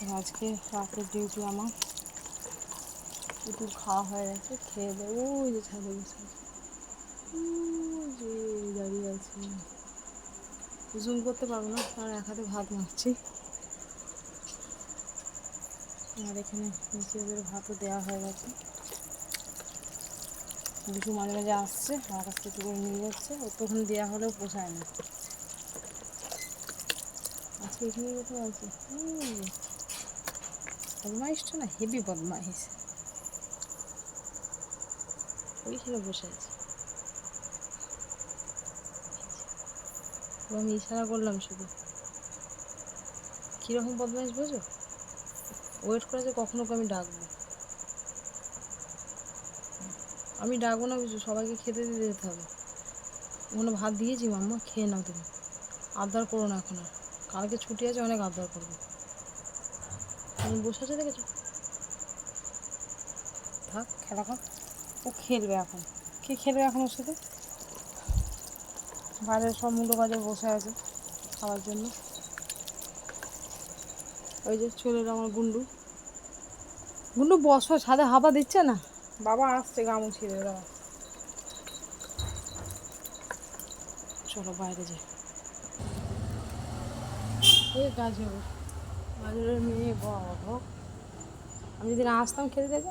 আজকে রাতের ডিউটি আমার। একটু খাওয়া হয়ে গেছে, খেয়ে দেবো ওই যে ছাদে বসে। যে দাঁড়িয়ে আছে। জুম করতে পারব না আর এক হাতে ভাত মারছি আর এখানে নিচে ওদের ভাতও দেওয়া হয়ে গেছে। দুটো মাঝে মাঝে আসছে, আমার কাছ থেকে করে নিয়ে যাচ্ছে ওখানে দেওয়া হলেও পোষায় না। আজকে এখানে কোথাও আছে। বদমাইশটা না হেভি বদমাইশ। ওইখানে বসে আছে। আমি ইশারা করলাম শুধু। কীরকম বদমাইশ বোঝো? ওয়েট করে যে কখনো আমি ডাকবো। আমি ডাকবো না বুঝো সবাইকে খেতে দিতে যেতে হবে। ওখানে ভাত দিয়েছি মাম্মা, খেয়ে নাও তুমি। আবদার করো না এখন আর। কালকে ছুটি আছে, অনেক আবদার করব। বসে আছে দেখেছ? থাক, খেলা কর। ও খেলবে এখন। কে খেলবে এখন ওর সাথে? বাইরের সব মুলো বাজার বসে আছে খাওয়ার জন্য। ওই যে চলে আমার গুন্ডু। গুন্ডু, বসো, ছাদে হাওয়া দিচ্ছে না? বাবা আসছে গামু ছিঁড়ে দাঁড়া চলো বাইরে যাই। এই গাজর গাজরের মেয়ে বাবা আমি যদি না আসতাম খেতে দেখ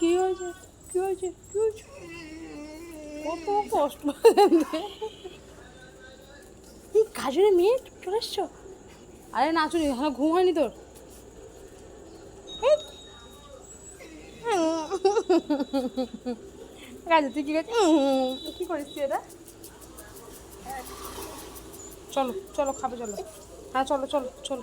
কি হয়েছে? কি হয়েছে? কি হয়েছে? কত কষ্ট। এই গাজরের মেয়ে, চলে এসছো? আরে নাচুনি এখনও ঘুম হয়নি তোর। গাজর তুই কি করছিস? কি করিস এটা? চলো চলো খাবে চলো। হ্যাঁ চলো চলো চলো।